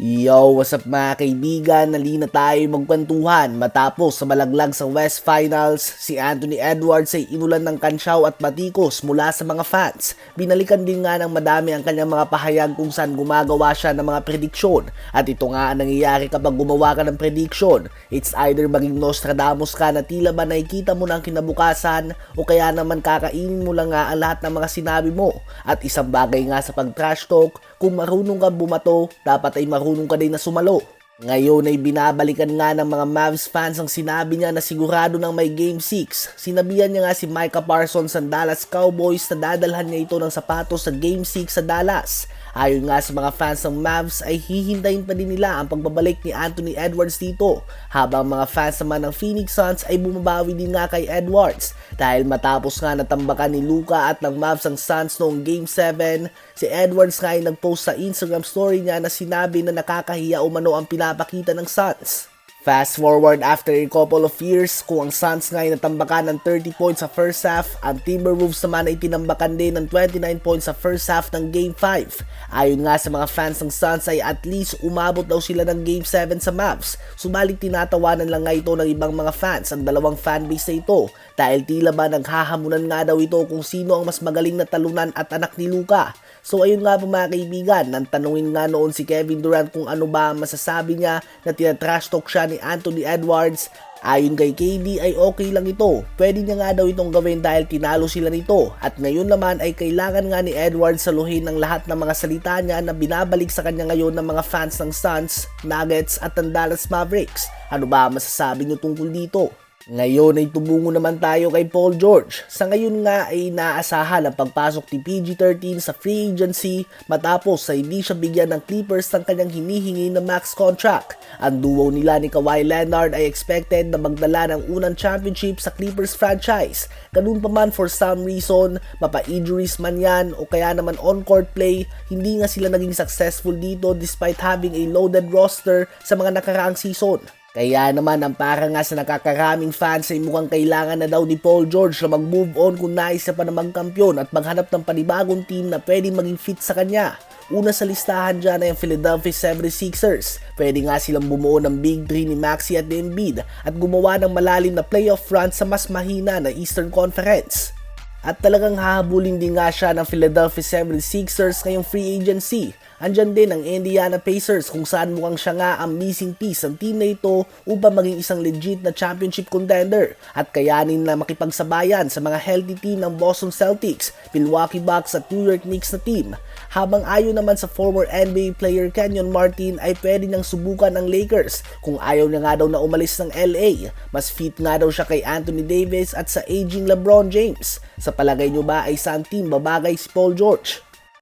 Yo, what's up mga kaibigan? Nalina tayo magkwentuhan matapos sa malaglag sa West Finals, si Anthony Edwards ay inulan ng kansyaw at batikos mula sa mga fans. Binalikan din nga ng madami ang kanyang mga pahayag kung saan gumagawa siya ng mga prediksyon. At ito nga ang nangyayari kapag gumawa ka ng prediction. It's either maging Nostradamus ka na tila ba nakikita mo ng kinabukasan o kaya naman kakainin mo lang nga ang lahat ng mga sinabi mo. At isang bagay nga sa pag-trash talk, kung marunong ka bumato, dapat ay marunong ka din na sumalo. Ngayon ay binabalikan nga ng mga Mavs fans ang sinabi niya na sigurado ng may Game 6. Sinabihan niya nga si Micah Parsons ng Dallas Cowboys na dadalhan niya ito ng sapatos sa Game 6 sa Dallas. Ayon nga sa mga fans ng Mavs ay hihintayin pa din nila ang pagbabalik ni Anthony Edwards dito habang mga fans naman ng Phoenix Suns ay bumabawi din nga kay Edwards dahil matapos nga natambakan ni Luka at ng Mavs ang Suns noong Game 7 si Edwards nga ay nagpost sa Instagram story niya na sinabi na nakakahiya umano ang pinapakita ng Suns. Fast forward after a couple of years, kung ang Suns nga ay natambakan ng 30 points sa first half, ang Timberwolves naman ay tinambakan din ng 29 points sa first half ng Game 5. Ayon nga sa mga fans ng Suns ay at least umabot daw sila ng Game 7 sa Mavs. Subalit tinatawanan lang nga ito ng ibang mga fans ang dalawang fanbase na ito dahil tila ba naghahamunan nga daw ito kung sino ang mas magaling na talunan at anak ni Luka. So ayun nga po mga kaibigan, nang tanungin nga noon si Kevin Durant kung ano ba ang masasabi niya na tinatrash talk siya ni Anthony Edwards. Ayon kay KD ay okay lang ito. Pwede niya nga daw itong gawin dahil tinalo sila nito. At ngayon naman ay kailangan nga ni Edwards saluhin ng lahat ng mga salita niya na binabalik sa kanya ngayon ng mga fans ng Suns, Nuggets at ng Dallas Mavericks. Ano ba ang masasabi niyo tungkol dito? Ngayon ay tumungo naman tayo kay Paul George. Sa ngayon nga ay naasahan ang pagpasok ni PG-13 sa free agency matapos sa hindi siya bigyan ng Clippers ng kanyang hinihingi na max contract. Ang duo nila ni Kawhi Leonard ay expected na magdala ng unang championship sa Clippers franchise. Ganun pa man for some reason, mapa-injuries man yan o kaya naman on-court play, hindi nga sila naging successful dito despite having a loaded roster sa mga nakaraang season. Kaya naman ang para nga sa nakakaraming fans ay mukhang kailangan na daw ni Paul George na mag-move on kung nais na pa na magkampiyon at maghanap ng panibagong team na pwede maging fit sa kanya. Una sa listahan dyan ay ang Philadelphia 76ers. Pwede nga silang bumuo ng Big 3 ni Maxi at ni Embiid at gumawa ng malalim na playoff run sa mas mahina na Eastern Conference. At talagang hahabulin din nga siya ng Philadelphia 76ers ngayong free agency. Andyan din ang Indiana Pacers kung saan mukhang siya nga ang missing piece ng team na ito upang maging isang legit na championship contender at kayanin na makipagsabayan sa mga healthy team ng Boston Celtics, Milwaukee Bucks at New York Knicks na team. Habang ayon naman sa former NBA player Kenyon Martin ay pwede niyang subukan ang Lakers kung ayaw niya nga daw na umalis ng LA. Mas fit nga daw siya kay Anthony Davis at sa aging LeBron James. Sa palagay niyo ba ay saan team babagay si Paul George?